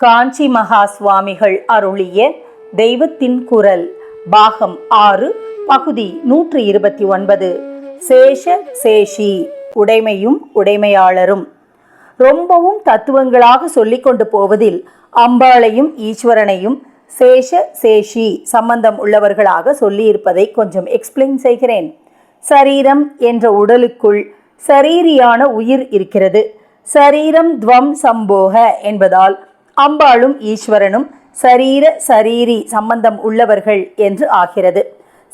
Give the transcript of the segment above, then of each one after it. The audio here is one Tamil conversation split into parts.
காஞ்சி மகா சுவாமிகள் அருளிய தெய்வத்தின் குரல் பாகம் ஆறு பகுதி நூற்றி இருபத்தி ஒன்பது. சேஷ சேஷி உடைமையும் உடைமையாளரும். ரொம்பவும் தத்துவங்களாக சொல்லிக்கொண்டு போவதில் அம்பாளையும் ஈஸ்வரனையும் சேஷ சேஷி சம்பந்தம் உள்ளவர்களாக சொல்லியிருப்பதை கொஞ்சம் எக்ஸ்பிளைன் செய்கிறேன். சரீரம் என்ற உடலுக்குள் சரீரியான உயிர் இருக்கிறது. சரீரம் துவம் சம்போக என்பதால் அம்பாளும் ஈஸ்வரனும் சரீர சரீரி சம்பந்தம் உள்ளவர்கள் என்று ஆகிறது.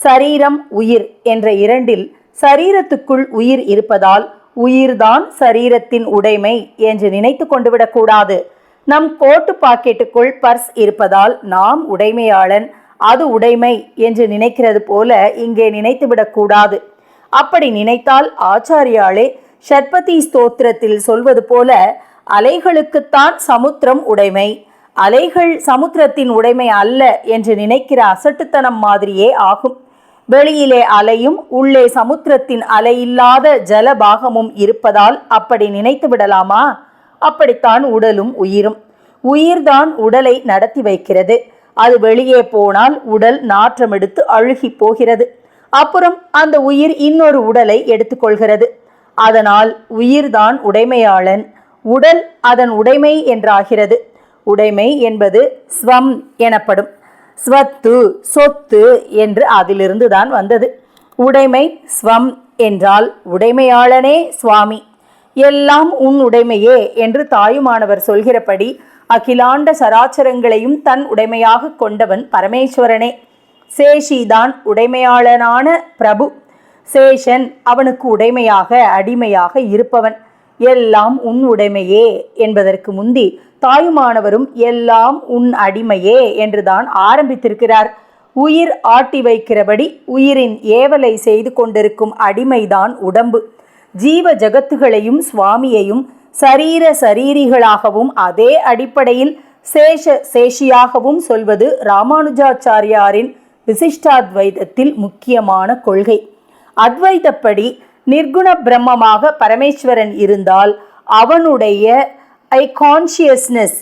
சரீரம் உயிர் என்ற இரண்டில் சரீரத்துக்குள் உயிர் இருப்பதால் உயிர்தான் சரீரத்தின் உடைமை என்று நினைத்து கொண்டுவிடக்கூடாது நம் கோட்டு பாக்கெட்டுக்குள் பர்ஸ் இருப்பதால் நாம் உடைமையாளன் அது உடைமை என்று நினைக்கிறது போல இங்கே நினைத்து விடக்கூடாது அப்படி நினைத்தால் ஆச்சாரியாளே ஷட்பதி ஸ்தோத்திரத்தில் சொல்வது போல அலைகளுக்குத்தான் சமுத்திரம் உடைமை. அலைகள் சமுத்திரத்தின் உடைமை அல்ல என்று நினைக்கிற அசட்டுத்தனம் மாதிரியே ஆகும். வெளியிலே அலையும் உள்ளே சமுத்திரத்தின் அலையில்லாத ஜலபாகமும் இருப்பதால் அப்படி நினைத்து விடலாமா? அப்படித்தான் உடலும் உயிரும். உயிர்தான் உடலை நடத்தி வைக்கிறது. அது வெளியே போனால் உடல் நாற்றம் எடுத்து அழுகி போகிறது. அப்புறம் அந்த உயிர் இன்னொரு உடலை எடுத்துக்கொள்கிறது அதனால் உயிர்தான் உடைமையாளன். உடல் அதன் உடைமை என்றாகிறது. உடைமை என்பது ஸ்வம் எனப்படும். ஸ்வத்து சொத்து என்று அதிலிருந்து தான் வந்தது. உடைமை ஸ்வம் என்றால் உடைமையாளனே சுவாமி. எல்லாம் உன் உடைமையே என்று தாயுமானவர் சொல்கிறபடி அகிலாண்ட சராச்சரங்களையும் தன் உடைமையாக கொண்டவன் பரமேஸ்வரனே. சேஷிதான் உடைமையாளனான பிரபு. சேஷன் அவனுக்கு உடைமையாக அடிமையாக இருப்பவன். எல்லாம் உன் உடைமையே என்பதற்கு முந்தி தாயுமானவரும் எல்லாம் உன் அடிமையே என்றுதான் ஆரம்பித்திருக்கிறார். உயிர் ஆட்டி வைக்கிறபடி உயிரின் ஏவலை செய்து கொண்டிருக்கும் அடிமைதான் உடம்பு. ஜீவ ஜகத்துகளையும் சுவாமியையும் சரீர சரீரிகளாகவும் அதே அடிப்படையில் சேஷ சேஷியாகவும் சொல்வது ராமானுஜாச்சாரியாரின் விசிஷ்டாத்வைதத்தில் முக்கியமான கொள்கை. அத்வைதப்படி நிர்குண பிரம்மமாக பரமேஸ்வரன் இருந்தால் அவனுடைய ஐ கான்சியஸ்னஸ்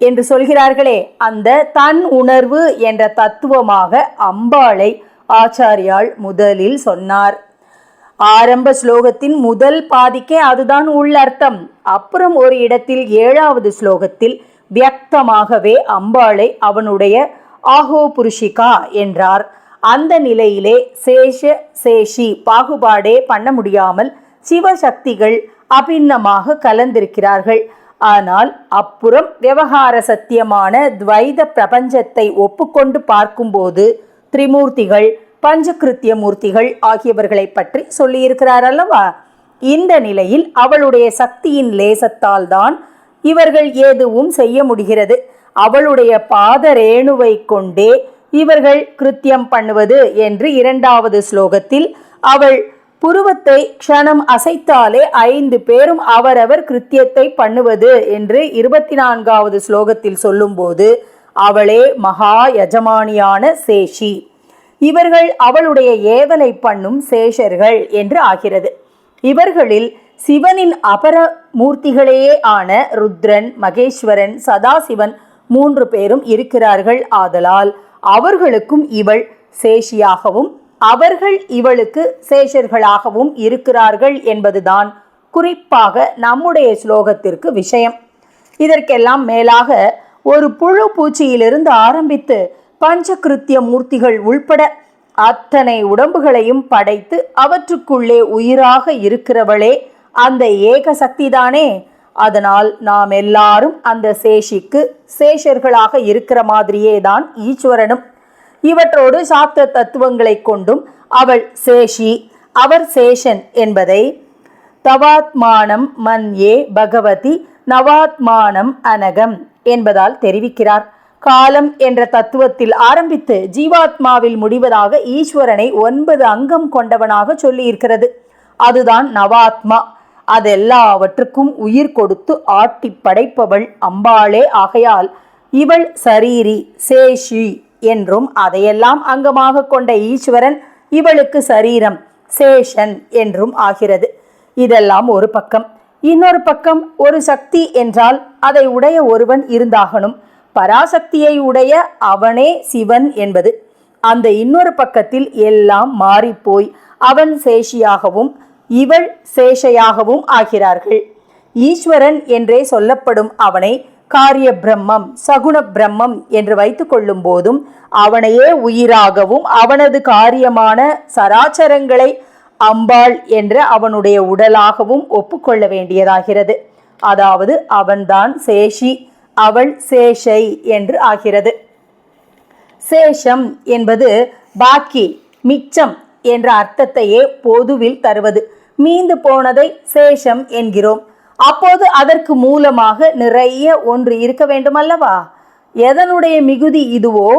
என்று சொல்கிறார்களே அந்த தன் உணர்வு என்ற தத்துவமாக அம்பாளை ஆச்சாரியால் முதலில் சொன்னார். ஆரம்ப ஸ்லோகத்தின் முதல் பாதிக்கே அதுதான் உள்ளர்த்தம் அப்புறம் ஒரு இடத்தில் ஏழாவது ஸ்லோகத்தில் வியக்தமாகவே அம்பாளை அவனுடைய ஆஹோ புருஷிகா என்றார். அந்த நிலையிலே சேஷ சேஷி பாகுபாடே பண்ண முடியாமல் சிவசக்திகள் அபிண்ணமாக கலந்திருக்கிறார்கள். ஆனால் அப்புறம் விவகார சத்தியமான துவைத பிரபஞ்சத்தை ஒப்புக்கொண்டு பார்க்கும்போது திரிமூர்த்திகள் பஞ்சகிருத்திய மூர்த்திகள் ஆகியவர்களை பற்றி சொல்லியிருக்கிறார் அல்லவா? இந்த நிலையில் அவளுடைய சக்தியின் லேசத்தால் தான் இவர்கள் எதுவும் செய்ய முடிகிறது. அவளுடைய பாதரேணுவை கொண்டே இவர்கள் கிருத்தியம் பண்ணுவது என்று இரண்டாவது ஸ்லோகத்தில் அவள் புருவத்தை க்ஷணம் அசைத்தாலே ஐந்து பேரும் அவரவர் கிருத்தியத்தை பண்ணுவது என்று இருபத்தி நான்காவது ஸ்லோகத்தில் சொல்லும்போது அவளே மகா யஜமானியான சேஷி. இவர்கள் அவளுடைய ஏவலை பண்ணும் சேஷர்கள் என்று ஆகிறது. இவர்களில் சிவனின் அபர மூர்த்திகளேயே ஆன ருத்ரன் மகேஸ்வரன் சதாசிவன் மூன்று பேரும் இருக்கிறார்கள். ஆதலால் அவர்களுக்கும் இவள் சேஷியாகவும் அவர்கள் இவளுக்கு சேஷர்களாகவும் இருக்கிறார்கள் என்பதுதான் குறிப்பாக நம்முடைய ஸ்லோகத்திற்கு விஷயம். இதற்கெல்லாம் மேலாக ஒரு புழு பூச்சியிலிருந்து ஆரம்பித்து பஞ்சகிருத்திய மூர்த்திகள் உள்பட அத்தனை உடம்புகளையும் படைத்து அவற்றுக்குள்ளே உயிராக இருக்கிறவளே அந்த ஏக சக்திதானே? அதனால் நாம் எல்லாரும் அந்த சேஷிக்கு சேஷர்களாக இருக்கிற மாதிரியே தான் ஈஸ்வரனும். இவற்றோடு சாப்த தத்துவங்களை கொண்டும் அவள் சேஷி அவர் சேஷன் என்பதை தவாத்மானம் மன் ஏ பகவதி நவாத்மானம் அனகம் என்பதால் தெரிவிக்கிறார். காலம் என்ற தத்துவத்தில் ஆரம்பித்து ஜீவாத்மாவில் முடிவதாக ஈஸ்வரனை ஒன்பது அங்கம் கொண்டவனாக சொல்லியிருக்கிறது. அதுதான் நவாத்மா. அதெல்லாவற்றுக்கும் உயிர் கொடுத்து ஆட்டி படைப்பவள் அம்பாளே. ஆகையால் இவள் சரீரி சேஷி என்றும் அதையெல்லாம் அங்கமாக கொண்ட ஈஸ்வரன் இவளுக்கு சரீரம் சேஷன் என்றும் ஆகிறது. இதெல்லாம் ஒரு பக்கம். இன்னொரு பக்கம் ஒரு சக்தி என்றால் அதை உடைய ஒருவன் இருந்தாகணும். பராசக்தியை உடைய அவனே சிவன் என்பது. அந்த இன்னொரு பக்கத்தில் எல்லாம் மாறிப்போய் அவன் சேஷியாகவும் இவள் சேஷையாகவும் ஆகிறார்கள். ஈஸ்வரன் என்றே சொல்லப்படும் அவனை காரிய பிரம்மம் சகுண பிரம்மம் என்று வைத்துக் கொள்ளும் போதும் அவனையே உயிராகவும் அவனது காரியமான சராச்சரங்களை அம்பாள் என்ற அவனுடைய உடலாகவும் ஒப்புக்கொள்ள வேண்டியதாகிறது. அதாவது அவன்தான் சேஷி அவள் சேஷை என்று ஆகிறது. சேஷம் என்பது பாக்கி மிச்சம் என்ற அர்த்தத்தையே பொதுவில் தருவது. மீந்து போனதை சேஷம் என்கிறோம். அப்போது அதற்கு மூலமாக நிறைய ஒன்று இருக்க வேண்டுமல்லவா? எதனுடைய மிகுதி இதுவோ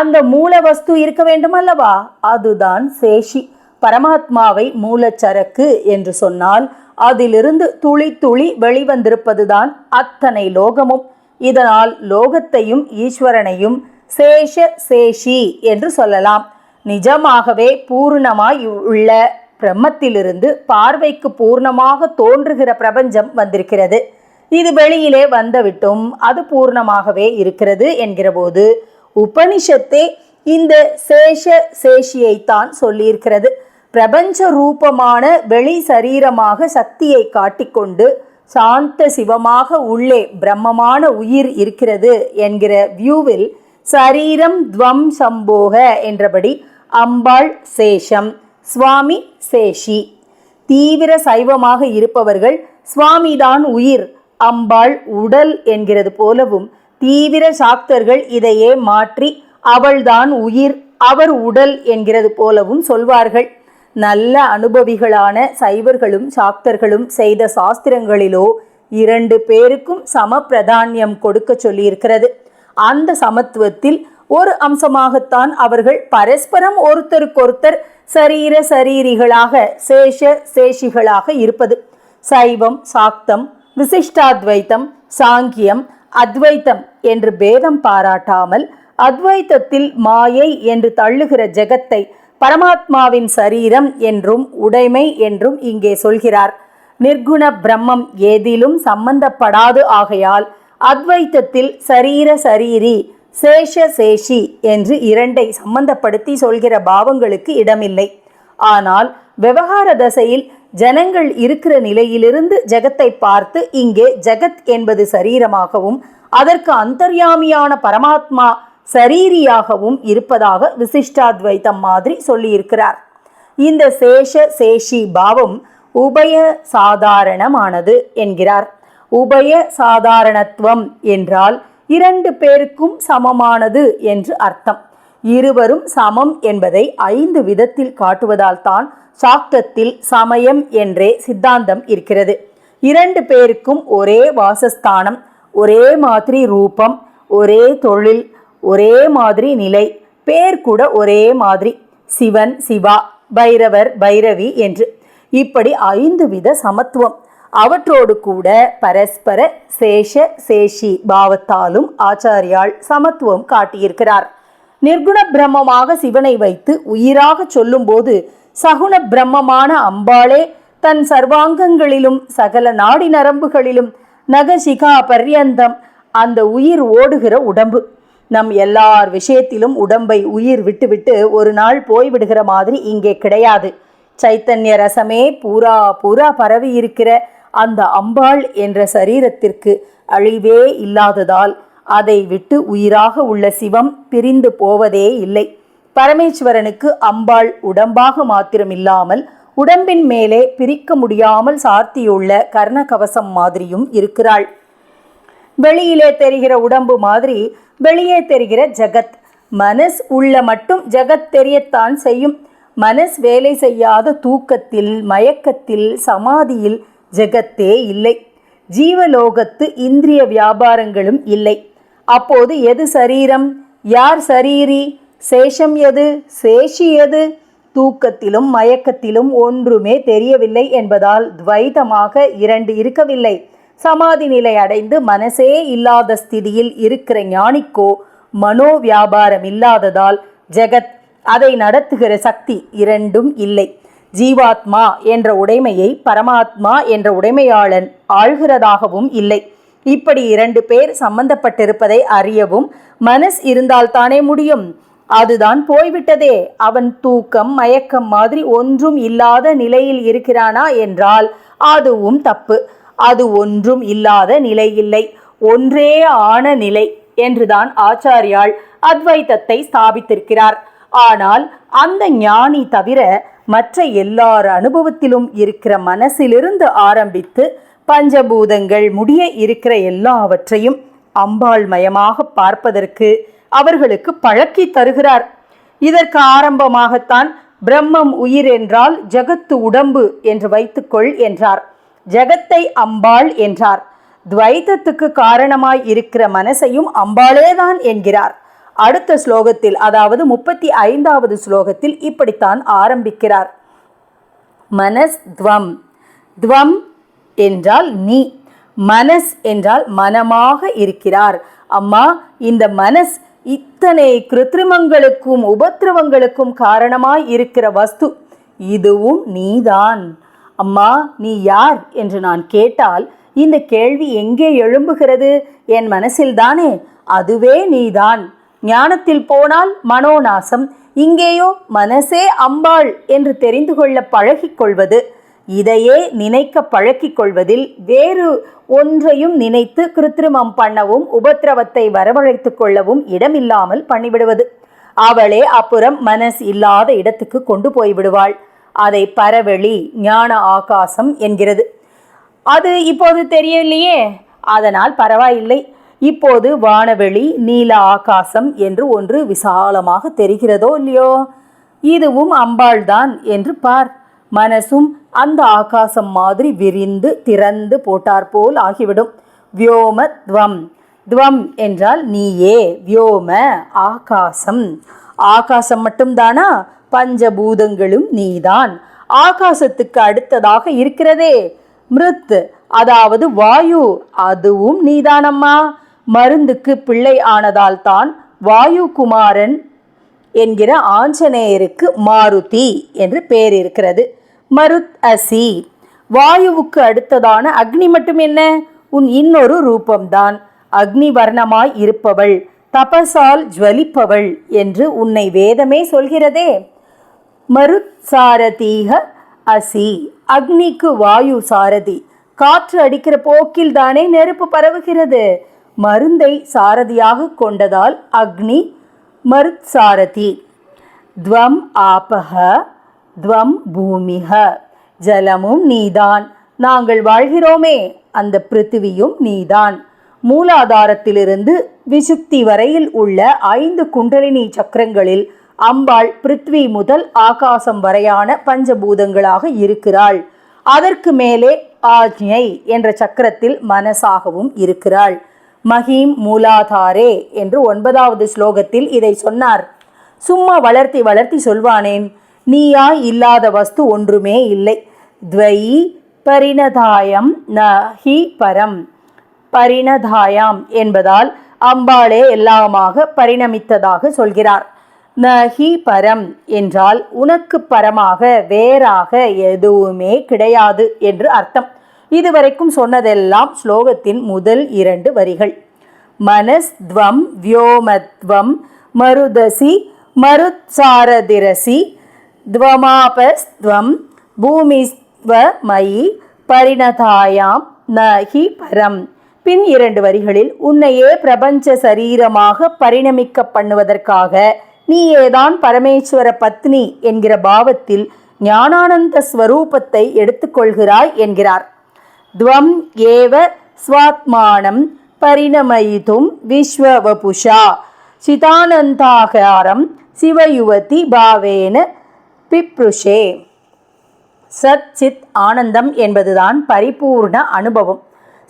அந்த மூல வஸ்து இருக்க வேண்டுமல்லவா? அதுதான் சேஷி. பரமாத்மாவை மூலச்சரக்கு என்று சொன்னால் அதிலிருந்து துளி துளி வெளிவந்திருப்பதுதான் அத்தனை லோகமும். இதனால் லோகத்தையும் ஈஸ்வரனையும் சேஷ சேஷி என்று சொல்லலாம். நிஜமாகவே பூர்ணமாய் உள்ள பிரம்மத்திலிருந்து பார்வைக்கு பூர்ணமாக தோன்றுகிற பிரபஞ்சம் வந்திருக்கிறது. இது வெளியிலே வந்துவிட்டும் அது பூர்ணமாகவே இருக்கிறது என்கிறபோது உபனிஷத்தே இந்த சேஷ சேஷியைத்தான் சொல்லியிருக்கிறது. பிரபஞ்ச ரூபமான வெளி சரீரமாக சக்தியை காட்டிக்கொண்டு சாந்த சிவமாக உள்ளே பிரம்மமான உயிர் இருக்கிறது என்கிற வியூவில் சரீரம் துவம் சம்போக என்றபடி அம்பாள் சேஷம். சுவாமி சேஷி. தீவிர சைவமாக இருப்பவர்கள் சுவாமிதான் உயிர் அம்பாள் உடல் என்கிறது போலவும் தீவிர சாக்தர்கள் இதையே மாற்றி அவள்தான் உயிர் அவர் உடல் என்கிறது போலவும் சொல்வார்கள். நல்ல அனுபவிகளான சைவர்களும் சாக்தர்களும் செய்த சாஸ்திரங்களிலோ இரண்டு பேருக்கும் சம பிரதானியம் கொடுக்க சொல்லியிருக்கிறது. அந்த சமத்துவத்தில் ஒரு அம்சமாகத்தான் அவர்கள் பரஸ்பரம் ஒருத்தருக்கொருத்தர் சரீர சரீரிகளாக சேஷ சேஷிகளாக இருப்பது. சைவம் சாக்தம் விசிஷ்டாத்வைத்தம் சாங்கியம் அத்வைத்தம் என்று பேதம் பாராட்டாமல் அத்வைத்தத்தில் மாயை என்று தள்ளுகிற ஜெகத்தை பரமாத்மாவின் சரீரம் என்றும் உடைமை என்றும் இங்கே சொல்கிறார். நிர்குண பிரம்மம் ஏதிலும் சம்பந்தப்படாது ஆகையால் அத்வைத்தத்தில் சரீர சரீரி சேஷ சேஷி என்று இரண்டை சம்பந்தப்படுத்தி சொல்கிற பாவங்களுக்கு இடமில்லை. ஆனால் விவகார தசையில் ஜனங்கள் இருக்கிற நிலையிலிருந்து ஜெகத்தை பார்த்து இங்கே ஜெகத் என்பது சரீரமாகவும் அதற்கு அந்தர்யாமியான பரமாத்மா சரீரியாகவும் இருப்பதாக விசிஷ்டாத்வைத்தம் மாதிரி சொல்லியிருக்கிறார். இந்த சேஷ சேஷி பாவம் உபய சாதாரணமானது என்கிறார். உபய சாதாரணத்துவம் என்றால் இரண்டு பேருக்கும் சமமானது என்று அர்த்தம். இருவரும் சமம் என்பதை ஐந்து விதத்தில் காட்டுவதால் தான் சாக்தத்தில் சமயம் என்றே சித்தாந்தம் இருக்கிறது. இரண்டு பேருக்கும் ஒரே வாசஸ்தானம் ஒரே மாதிரி ரூபம் ஒரே தொழில் ஒரே மாதிரி நிலை பேர் கூட ஒரே மாதிரி. சிவன் சிவா பைரவர் பைரவி என்று. இப்படி ஐந்து வித சமத்துவம். அவற்றோடு கூட பரஸ்பர சேஷ சேஷி பாவத்தாலும் ஆச்சாரியால் சமத்துவம் காட்டியிருக்கிறார். நிர்குண பிரம்மமாக சிவனை வைத்து உயிராக சொல்லும்போது சகுண பிரம்மமான அம்பாளே தன் சர்வாங்கங்களிலும் சகல நாடி நரம்புகளிலும் நகசிகா பர்யந்தம் அந்த உயிர் ஓடுகிற உடம்பு. நம் எல்லார் விஷயத்திலும் உடம்பை உயிர் விட்டுவிட்டு ஒரு நாள் போய்விடுகிற மாதிரி இங்கே கிடையாது. சைத்தன்ய ரசமே பூரா பூரா பரவி இருக்கிற அந்த அம்பாள் என்ற சரீரத்திற்கு அழிவே இல்லாததால் அதை விட்டு உயிராக உள்ள சிவம் பிரிந்து போவதே இல்லை. பரமேஸ்வரனுக்கு அம்பாள் உடம்பாக மாத்திரமில்லாமல் உடம்பின் மேலே பிரிக்க முடியாமல் சார்த்தியுள்ள கர்ணகவசம் மாதிரியும் இருக்கிறாள். வெளியிலே தெரிகிற உடம்பு மாதிரி வெளியே தெரிகிற ஜகத். மனஸ் உள்ள மட்டும் ஜகத் தெரியத்தான் செய்யும். மனஸ் வேலை செய்யாத தூக்கத்தில் மயக்கத்தில் சமாதியில் ஜெகத்தே இல்லை. ஜீவலோகத்து இந்திரிய வியாபாரங்களும் இல்லை. அப்போது எது சரீரம்? யார் சரீரி? சேஷம் எது? சேஷி எது? தூக்கத்திலும் மயக்கத்திலும் ஒன்றுமே தெரியவில்லை என்பதால் துவைதமாக இரண்டு இருக்கவில்லை. சமாதி நிலை அடைந்து மனசே இல்லாத ஸ்திதியில் இருக்கிற ஞானிக்கோ மனோ வியாபாரம் இல்லாததால் ஜெகத் அதை நடத்துகிற சக்தி இரண்டும் இல்லை. ஜீவாத்மா என்ற உடைமையை பரமாத்மா என்ற உடைமையாளன் ஆழ்கிறதாகவும் இல்லை. இப்படி இரண்டு பேர் சம்பந்தப்பட்டிருப்பதை அறியவும் மனஸ் இருந்தால்தானே முடியும். அதுதான் போய்விட்டதே. அவன் தூக்கம் மயக்கம் மாதிரி ஒன்றும் இல்லாத நிலையில் இருக்கிறானா என்றால் அதுவும் தப்பு. அது ஒன்றும் இல்லாத நிலை இல்லை. ஒன்றே ஆன நிலை என்றுதான் ஆச்சாரியால் அத்வைத்தத்தை ஸ்தாபித்திருக்கிறார். ஆனால் அந்த ஞானி தவிர மற்ற எல்லார் அனுபவத்திலும் இருக்கிற மனசிலிருந்து ஆரம்பித்து பஞ்சபூதங்கள் முடிய இருக்கிற எல்லாவற்றையும் அம்பாள் மயமாக பார்ப்பதற்கு அவர்களுக்கு பழக்கி தருகிறார். இதற்கு ஆரம்பமாகத்தான் பிரம்மம் உயிர் என்றால் ஜகத்து உடம்பு என்று வைத்துக்கொள் என்றார். ஜகத்தை அம்பாள் என்றார். துவைத்தத்துக்கு காரணமாய் இருக்கிற மனசையும் அம்பாளேதான் என்கிறார். அடுத்த ஸ்லோகத்தில் அதாவது முப்பத்தி ஐந்தாவது ஸ்லோகத்தில் இப்படித்தான் ஆரம்பிக்கிறார். மனஸ் துவம். துவம் என்றால் நீ. மனஸ் என்றால் மனமாக இருக்கிறார். அம்மா இந்த மனஸ் இத்தனை கிருத்திரிமங்களுக்கும் உபத்திரவங்களுக்கும் காரணமாய் இருக்கிற வஸ்து. இதுவும் நீதான். அம்மா நீ யார் என்று நான் கேட்டால் இந்த கேள்வி எங்கே எழும்புகிறது? என் மனசில்தானே அதுவே நீதான். ஞானத்தில் போனால் மனோநாசம் இங்கேயோ மனசே அம்பாள் என்று தெரிந்து கொள்ள பழகிக்கொள்வது இதையே நினைக்க பழக்கிக் கொள்வதில் வேறு ஒன்றையும் நினைத்து கிருத்திரிமம் பண்ணவும் உபத்திரவத்தை வரவழைத்து கொள்ளவும் இடமில்லாமல் பண்ணிவிடுவது. அவளே அப்புறம் மனஸ் இல்லாத இடத்துக்கு கொண்டு போய்விடுவாள் அதை பரவெளி ஞான ஆகாசம் என்கிறது. அது இப்போது தெரியலையே அதனால் பரவாயில்லை. இப்போது வானவெளி நீல ஆகாசம் என்று ஒன்று விசாலமாக தெரிகிறதோ இல்லையோ? இதுவும் அம்பாள்தான் என்று பார். மனசும் அந்த ஆகாசம் மாதிரி விரிந்து திறந்து போட்டாற்போல் ஆகிவிடும். வியோம துவம். துவம் என்றால் நீயே வியோம ஆகாசம். ஆகாசம் மட்டும்தானா? பஞ்சபூதங்களும் நீதான். ஆகாசத்துக்கு அடுத்ததாக இருக்கிறதே. மிருத் அதாவது வாயு அதுவும் நீதானம்மா. மருந்துக்கு பிள்ளை ஆனதால் தான் வாயு குமாரன் என்கிற ஆஞ்சநேயருக்கு மாருதி என்று பெயர் இருக்கிறது. மருத் அசி. வாயுவுக்கு அடுத்ததான அக்னி மட்டும் என்ன? உன் இன்னொரு ரூபம்தான். அக்னி வர்ணமாய் இருப்பவள் தபசால் ஜுவலிப்பவள் என்று உன்னை வேதமே சொல்கிறதே. மருத் சாரதீக அசி. அக்னிக்கு வாயு சாரதி. காற்று அடிக்கிற போக்கில் தானே நெருப்பு பரவுகிறது. மருந்தை சாரதியாக கொண்டதால் அக்னி மருத்சாரதி. துவம் ஆபக துவம் பூமிக ஜலமும் நீதான். நாங்கள் வாழ்கிறோமே அந்த பிருத்திவியும் நீதான். மூலாதாரத்திலிருந்து விசுக்தி வரையில் உள்ள ஐந்து குண்டலினி சக்கரங்களில் அம்பாள் பிருத்வி முதல் ஆகாசம் வரையான பஞ்சபூதங்களாக இருக்கிறாள். அதற்கு மேலே ஆஜ்ஞை என்ற சக்கரத்தில் மனசாகவும் இருக்கிறாள். மஹீம் மூலாதாரே என்று ஒன்பதாவது ஸ்லோகத்தில் இதை சொன்னார். சும்மா வளர்த்தி வளர்த்தி சொல்வானேன் நீயா இல்லாத வஸ்து ஒன்றுமே இல்லை. துவயி பரிணதாயம் ந ஹி பரம். பரிணதாயாம் என்பதால் அம்பாளே எல்லாமாக பரிணமித்ததாக சொல்கிறார். ந ஹி பரம் என்றால் உனக்கு பரமாக வேறாக எதுவுமே கிடையாது என்று அர்த்தம். இதுவரைக்கும் சொன்னதெல்லாம் ஸ்லோகத்தின் முதல் இரண்டு வரிகள். மனஸ்துவம் வியோமத்வம் மருதசி மருத்சாரதிரசி துவமாபஸ்த்வம் பூமிஸ்வமயி பரிணதாயாம் நஹி பரம். பின் இரண்டு வரிகளில் உன்னையே பிரபஞ்ச சரீரமாக பரிணமிக்க பண்ணுவதற்காக நீயேதான் பரமேஸ்வர பத்னி என்கிற பாவத்தில் ஞானானந்த ஸ்வரூபத்தை எடுத்துக்கொள்கிறாய் என்கிறார். துவம் ஏவ ஸ்வாத்மானம் பரிணமயிதும் விஸ்வவபுஷா. சிதானந்தாகாரம் சிவயுவதி பாவேன பிப்ருஷே. சத் சித் ஆனந்தம் என்பதுதான் பரிபூர்ண அனுபவம்.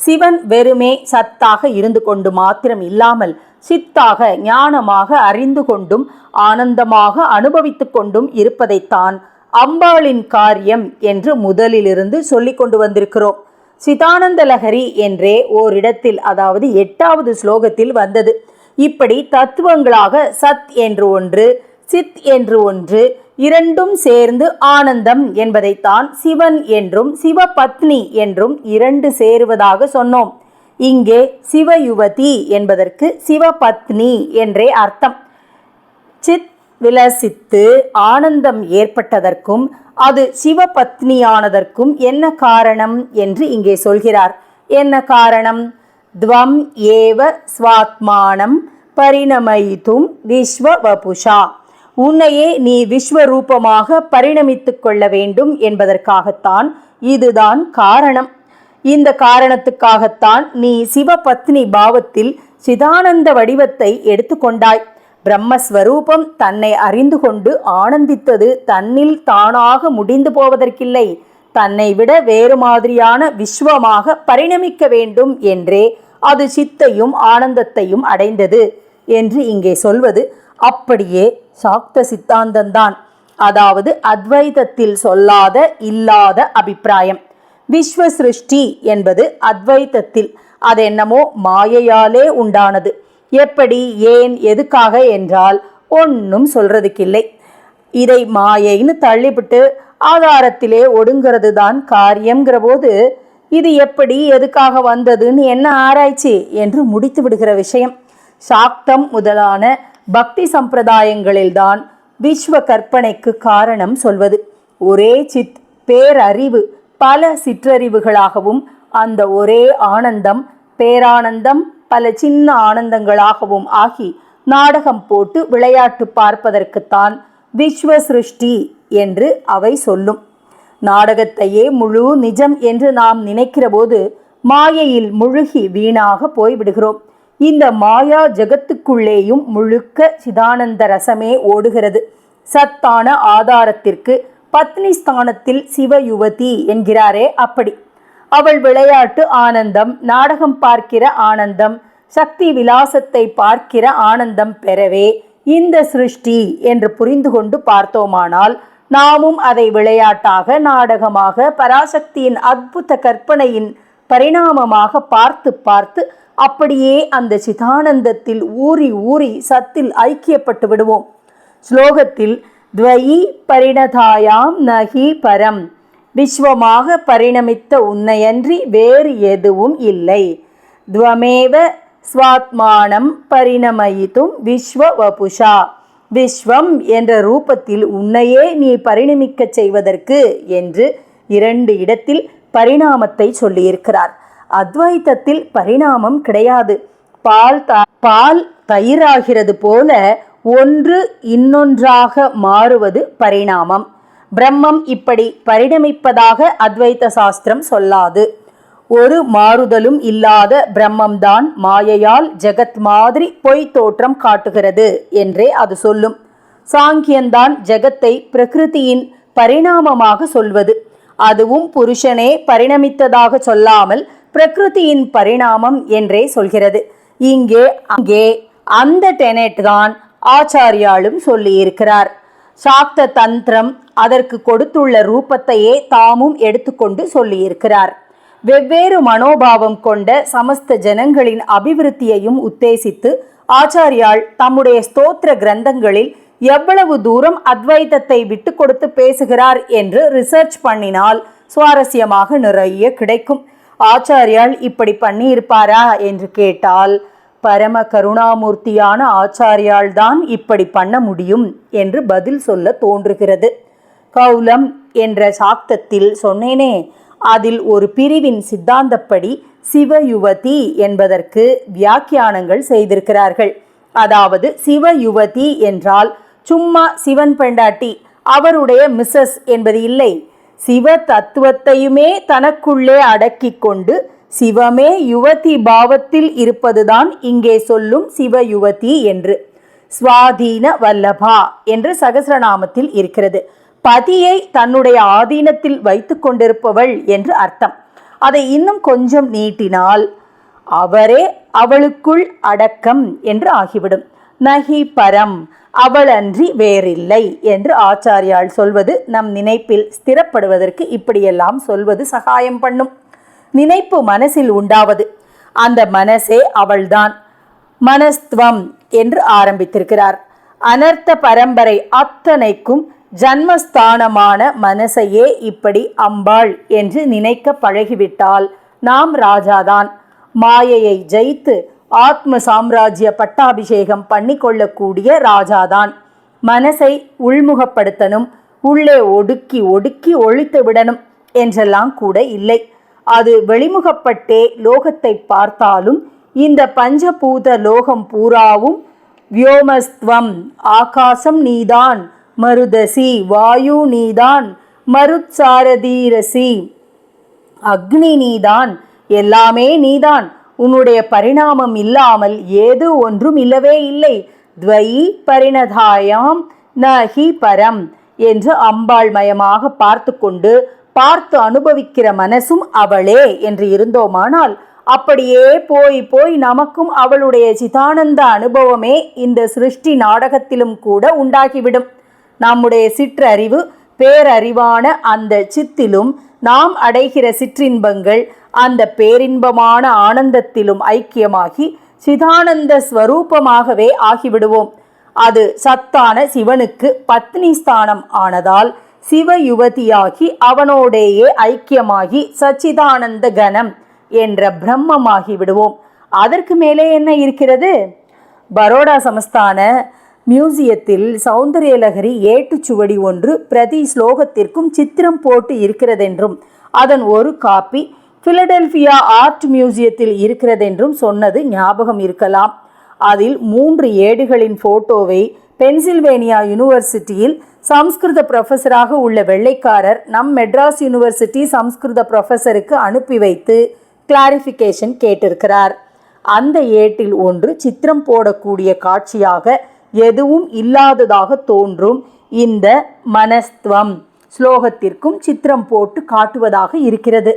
சிவன் வெறுமே சத்தாக இருந்து கொண்டு மாத்திரம் இல்லாமல் சித்தாக ஞானமாக அறிந்து கொண்டும் ஆனந்தமாக அனுபவித்து கொண்டும் இருப்பதைத்தான் அம்பாளின் காரியம் என்று முதலிலிருந்து சொல்லிக் கொண்டு வந்திருக்கிறோம். சிதானந்த லஹரி என்றே ஓரிடத்தில் அதாவது எட்டாவது ஸ்லோகத்தில் வந்தது. இப்படி தத்துவங்களாக சத் என்று ஒன்று சித் என்று ஒன்று இரண்டும் சேர்ந்து ஆனந்தம் என்பதைத்தான் சிவன் என்றும் சிவபத்னி என்றும் இரண்டு சேருவதாக சொன்னோம். இங்கே சிவயுவதி என்பதற்கு சிவபத்னி என்றே அர்த்தம். சித் விலசித்து ஆனந்தம் ஏற்பட்டதற்கும் அது சிவபத்னியானதற்கும் என்ன காரணம் என்று இங்கே சொல்கிறார். என்ன காரணம்? துவம் ஏவ ஸ்வாத்மானம் பரிணமயித்தும் விஸ்வவபுஷா. உன்னையே நீ விஸ்வரூபமாக பரிணமித்து கொள்ள வேண்டும் என்பதற்காகத்தான் இதுதான் காரணம். இந்த காரணத்துக்காகத்தான் நீ சிவபத்னி பாவத்தில் சிதானந்த வடிவத்தை எடுத்துக்கொண்டாய் பிரம்மஸ்வரூபம் தன்னை அறிந்து கொண்டு ஆனந்தித்தது தன்னில் தானாக முடிந்து போவதற்கில்லை. தன்னை விட வேறு மாதிரியான விஸ்வமாக பரிணமிக்க வேண்டும் என்றே அது சித்தையும் ஆனந்தத்தையும் அடைந்தது என்று இங்கே சொல்வது அப்படியே சாக்த சித்தாந்தந்தான் அதாவது அத்வைதத்தில் சொல்லாத இல்லாத அபிப்பிராயம். விஸ்வ சிருஷ்டி என்பது அத்வைத்தத்தில் அது என்னமோ மாயையாலே உண்டானது. எப்படி ஏன் எதுக்காக என்றால் ஒன்றும் சொல்றதுக்கில்லை. இதை மாயைன்னு தள்ளிவிட்டு ஆதாரத்திலே ஒடுங்கிறது தான் காரியம்ங்கிற போது இது எப்படி எதுக்காக வந்ததுன்னு என்ன ஆராய்ச்சி என்று முடித்து விடுகிற விஷயம். சாக்தம் முதலான பக்தி சம்பிரதாயங்களில்தான் விஸ்வ கற்பனைக்கு காரணம் சொல்வது. ஒரே சித் பேரறிவு பல சிற்றறிவுகளாகவும் அந்த ஒரே ஆனந்தம் பேரானந்தம் பல சின்ன ஆனந்தங்களாகவும் ஆகி நாடகம் போட்டு விளையாட்டு பார்ப்பதற்குத்தான் விஸ்வ சிருஷ்டி என்று அவை சொல்லும். நாடகத்தையே முழு நிஜம் என்று நாம் நினைக்கிறபோது மாயையில் முழுகி வீணாக போய்விடுகிறோம். இந்த மாயா ஜகத்துக்குள்ளேயும் முழுக்க சிதானந்த ரசமே ஓடுகிறது. சத்தான ஆதாரத்திற்கு பத்னி ஸ்தானத்தில் சிவயுவதி என்கிறாரே அப்படி. அவள் விளையாட்டு ஆனந்தம் நாடகம் பார்க்கிற ஆனந்தம் சக்தி விலாசத்தை பார்க்கிற ஆனந்தம் பெறவே இந்த சிருஷ்டி என்று புரிந்து கொண்டு பார்த்தோமானால் நாமும் அதை விளையாட்டாக நாடகமாக பராசக்தியின் அற்புத கற்பனையின் பரிணாமமாக பார்த்து பார்த்து அப்படியே அந்த சிதானந்தத்தில் ஊறி ஊறி சத்தில் ஐக்கியப்பட்டு விடுவோம். ஸ்லோகத்தில் துவயி பரிணதாயாம் நகி பரம் விஸ்வமாக பரிணமித்த உன்னையன்றி வேறு எதுவும் இல்லை. துவமேவ ஸ்வாத்மானம் பரிணமயித்தும் விஸ்வ வபுஷா. விஸ்வம் என்ற ரூபத்தில் உன்னையே நீ பரிணமிக்கச் செய்வதற்கு என்று இரண்டு இடத்தில் பரிணாமத்தை சொல்லியிருக்கிறார். அத்வைத்தத்தில் பரிணாமம் கிடையாது. பால் த பால் தயிராகிறது போல ஒன்று இன்னொன்றாக மாறுவது பரிணாமம். பிரம்மம் இப்படி பரிணமிப்பதாக அத்வைத சாஸ்திரம் சொல்லாது. ஒரு மாறுதலும் இல்லாத பிரம்மம்தான் மாயையால் ஜெகத் மாதிரி பொய் தோற்றம் காட்டுகிறது என்றே அது சொல்லும். சாங்கியந்தான் ஜெகத்தை பிரகிருதியின் பரிணாமமாக சொல்வது. அதுவும் புருஷனே பரிணமித்ததாக சொல்லாமல் பிரகிருதியின் பரிணாமம் என்றே சொல்கிறது. இங்கே அங்கே அந்த டெனெட் தான் ஆச்சாரியாலும் சொல்லியிருக்கிறார். சாக்த தந்திரம் அதற்கு கொடுத்துள்ள ரூபத்தையே தாமும் எடுத்துக்கொண்டு சொல்லியிருக்கிறார். வெவ்வேறு மனோபாவம் கொண்ட சமஸ்த ஜனங்களின் அபிவிருத்தியையும் உத்தேசித்து ஆச்சாரியால் தம்முடைய ஸ்தோத்திர கிரந்தங்களில் எவ்வளவு தூரம் அத்வைதத்தை விட்டு கொடுத்து பேசுகிறார் என்று ரிசர்ச் பண்ணினால் சுவாரஸ்யமாக நிறைய கிடைக்கும். ஆச்சாரியால் இப்படி பண்ணியிருப்பாரா என்று கேட்டால் பரம கருணாமூர்த்தியான ஆச்சாரியால் தான் இப்படி பண்ண முடியும் என்று பதில் சொல்ல தோன்றுகிறது. கௌலம் என்ற சாக்தத்தில் சொன்னேனே அதில் ஒரு பிரிவின் சித்தாந்தப்படி சிவயுவதி என்பதற்கு வியாக்கியானங்கள் செய்திருக்கிறார்கள். அதாவது சிவயுவதி என்றால் சும்மா சிவன் பெண்டாட்டி அவருடைய மிஸ்ஸஸ் என்பது இல்லை. சிவ தத்துவத்தையுமே தனக்குள்ளே அடக்கிக் கொண்டு சிவமே யுவதி பாவத்தில் இருப்பதுதான் இங்கே சொல்லும் சிவயுவதி என்று. சுவாதீன வல்லபா என்று சகசிரநாமத்தில் இருக்கிறது. பதியை தன்னுடைய ஆதீனத்தில் வைத்து கொண்டிருப்பவள் என்று அர்த்தம். அதை இன்னும் கொஞ்சம் நீட்டினால் அவரே அவளுக்குள் அடக்கம் என்று ஆகிவிடும். நகி பரம் அவளன்றி வேறில்லை என்று ஆச்சாரியால் சொல்வது நம் நினைப்பில் ஸ்திரப்படுவதற்கு இப்படியெல்லாம் சொல்வது சகாயம் பண்ணும். நினைப்பு மனசில் உண்டாவது. அந்த மனசே அவள்தான். மனஸ்துவம் என்று ஆரம்பித்திருக்கிறார். அனர்த்த பரம்பரை அத்தனைக்கும் ஜன்மஸ்தானமான மனசையே இப்படி அம்பாள் என்று நினைக்க பழகிவிட்டால் நாம் ராஜாதான். மாயையை ஜெயித்து ஆத்ம சாம்ராஜ்ய பட்டாபிஷேகம் பண்ணிக்கொள்ளக்கூடிய ராஜாதான். மனசை உள்முகப்படுத்தணும் உள்ளே ஒடுக்கி ஒடுக்கி ஒழித்து விடணும் என்றெல்லாம் கூட இல்லை. அது வெளிமுகப்பட்டே லோகத்தை பார்த்தாலும் இந்த பஞ்சபூத லோகம் பூராவும் வியோமஸ்துவம். ஆகாசம் நீதான் மருதசி வாயு நீதான் மருத்சாரதீரசி. அக்னி நீதான் எல்லாமே நீதான். உன்னுடைய பரிணாமம் இல்லாமல் ஏது ஒன்றும் இல்லவே இல்லை. துவயி பரிணதாயாம் நஹி பரம் என்று அம்பாள் மயமாக பார்த்து கொண்டு பார்த்து அனுபவிக்கிற மனசும் அவளே என்று இருந்தோமானால் அப்படியே போய் போய் நமக்கும் அவளுடைய சிதானந்த அனுபவமே இந்த சிருஷ்டி நாடகத்திலும் கூட உண்டாகிவிடும். நம்முடைய சிற்றறிவு பேரறிவான அந்த சித்திலும் நாம் அடைகிற சிற்றின்பங்கள் அந்த பேரின்பமான ஆனந்தத்திலும் ஐக்கியமாகி சிதானந்த ஸ்வரூபமாகவே ஆகிவிடுவோம். அது சத்தான சிவனுக்கு பத்னி ஸ்தானம் ஆனதால் சிவ யுவதியாகி அவனோடேயே ஐக்கியமாகி சச்சிதானந்த கணம் என்ற பிரம்மமாகி விடுவோம். அதற்கு மேலே என்ன இருக்கிறது? பரோடா சமஸ்தான மியூசியத்தில் சௌந்தரியலகரி ஏட்டுச்சுவடி ஒன்று பிரதி ஸ்லோகத்திற்கும் சித்திரம் போட்டு இருக்கிறதென்றும் அதன் ஒரு காப்பி பிலடெல்பியா ஆர்ட் மியூசியத்தில் இருக்கிறதென்றும் சொன்னது ஞாபகம் இருக்கலாம். அதில் மூன்று ஏடுகளின் போட்டோவை பென்சில்வேனியா யூனிவர்சிட்டியில் சம்ஸ்கிருத ப்ரொஃபஸராக உள்ள வெள்ளைக்காரர் நம் மெட்ராஸ் யூனிவர்சிட்டி சம்ஸ்கிருத ப்ரொஃபஸருக்கு அனுப்பி வைத்து கிளாரிஃபிகேஷன் கேட்டிருக்கிறார். அந்த ஏட்டில் ஒன்று சித்திரம் போடக்கூடிய காட்சியாக எதுவும் இல்லாததாக தோன்றும். இந்த மனஸ்துவம் ஸ்லோகத்திற்கும் சித்திரம் போட்டு காட்டுவதாக இருக்கிறது.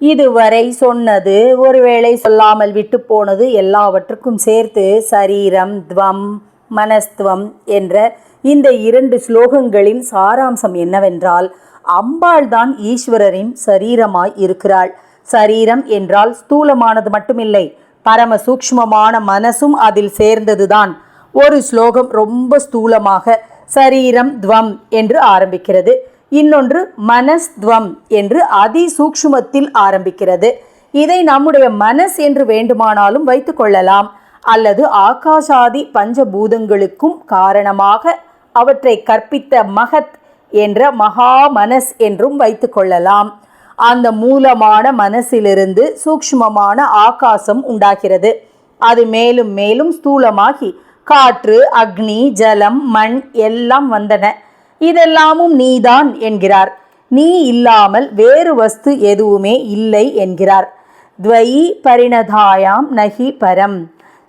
இதுவரை சொன்னது ஒருவேளை சொல்லாமல் விட்டு போனது எல்லாவற்றுக்கும் சேர்த்து சரீரம் துவம் மனஸ்துவம் என்ற இந்த இரண்டு ஸ்லோகங்களின் சாராம்சம் என்னவென்றால் அம்பாள் தான் ஈஸ்வரரின் சரீரமாய் இருக்கிறாள். சரீரம் என்றால் ஸ்தூலமானது மட்டுமில்லை பரம சூக்ஷ்மமான மனசும் அதில் சேர்ந்ததுதான். ஒரு ஸ்லோகம் ரொம்ப ஸ்தூலமாக சரீரம் துவம் என்று ஆரம்பிக்கிறது. இன்னொன்று மனஸ்துவம் என்று அதி சூக்ஷ்மத்தில் ஆரம்பிக்கிறது. இதை நம்முடைய மனஸ் என்று வேண்டுமானாலும் வைத்துக்கொள்ளலாம் கொள்ளலாம். அல்லது ஆகாசாதி பஞ்சபூதங்களுக்கும் காரணமாக அவற்றை கற்பித்த மகத் என்ற மகா மனஸ் என்றும் வைத்துக்கொள்ளலாம் அந்த மூலமான மனசிலிருந்து சூக்ஷ்மமான ஆகாசம் உண்டாகிறது. அது மேலும் மேலும் ஸ்தூலமாகி காற்று அக்னி ஜலம் மண் எல்லாம் வந்தன. இதெல்லாமும் நீதான் என்கிறார். நீ இல்லாமல் வேறு வஸ்து எதுவுமே இல்லை என்கிறார். துவயி பரிணதாயாம் நகி பரம்.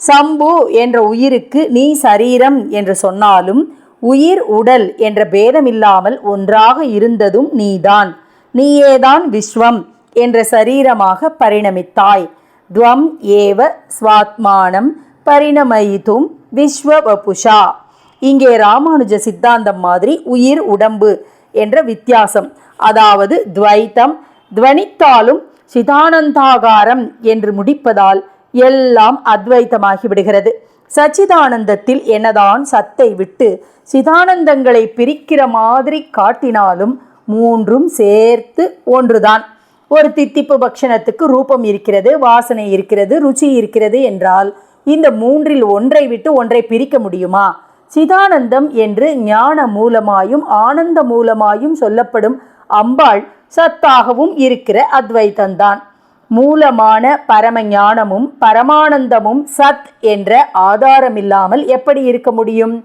சம்பு என்ற உயிருக்கு நீ சரீரம் என்று சொன்னாலும் உயிர் உடல் என்ற பேதமில்லாமல் ஒன்றாக இருந்ததும் நீதான். நீயேதான் விஸ்வம் என்ற சரீரமாக பரிணமித்தாய். துவம் ஏவ ஸ்வாத்மானம் பரிணமயிதும் விஸ்வவபுஷா இங்கே ராமானுஜ சித்தாந்தம் மாதிரி உயிர் உடம்பு என்ற வித்தியாசம். அதாவது துவைத்தம் துவனித்தாலும் சிதானந்தாகாரம் என்று முடிப்பதால் எல்லாம் அத்வைத்தமாகி விடுகிறது சச்சிதானந்தத்தில் என்னதான் சத்தை விட்டு சிதானந்தங்களை பிரிக்கிற மாதிரி காட்டினாலும் மூன்றும் சேர்த்து ஒன்றுதான். ஒரு தித்திப்பு பக்ஷணத்துக்கு ரூபம் இருக்கிறது வாசனை இருக்கிறது ருச்சி இருக்கிறது என்றால் இந்த மூன்றில் ஒன்றை விட்டு ஒன்றை பிரிக்க முடியுமா? சிதானந்தம் என்று ஞான மூலமாயும் ஆனந்த மூலமாயும் சொல்லப்படும் அம்பாள் சத்தாகவும் இருக்கிற அத்வைத்தந்தான். மூலமான பரம ஞானமும் பரமானந்தமும் சத் என்ற ஆதாரமில்லாமல் எப்படி இருக்க முடியும்?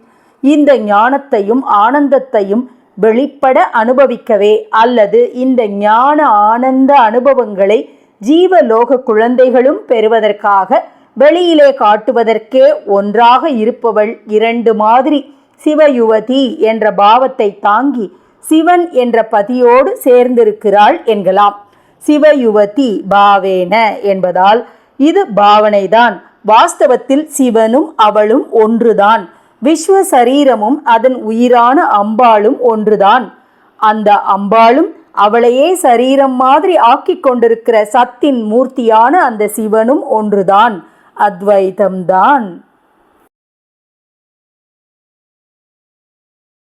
இந்த ஞானத்தையும் ஆனந்தத்தையும் வெளிப்பட அனுபவிக்கவே அல்லது இந்த ஞான ஆனந்த அனுபவங்களை ஜீவலோக குழந்தைகளும் பெறுவதற்காக வெளியிலே காட்டுவதற்கே ஒன்றாக இருப்பவள் இரண்டு மாதிரி சிவயுவதி என்ற பாவத்தை தாங்கி சிவன் என்ற பதியோடு சேர்ந்திருக்கிறாள் என்கலாம். சிவயுவதி பாவேன என்பதால் இது பாவனைதான். வாஸ்தவத்தில் சிவனும் அவளும் ஒன்றுதான். விஸ்வ சரீரமும் அதன் உயிரான அம்பாளும் ஒன்றுதான். அந்த அம்பாளும் அவளையே சரீரம் மாதிரி ஆக்கிக் கொண்டிருக்கிற சத்தின் மூர்த்தியான அந்த சிவனும் ஒன்றுதான். அத்வைதம்தான்.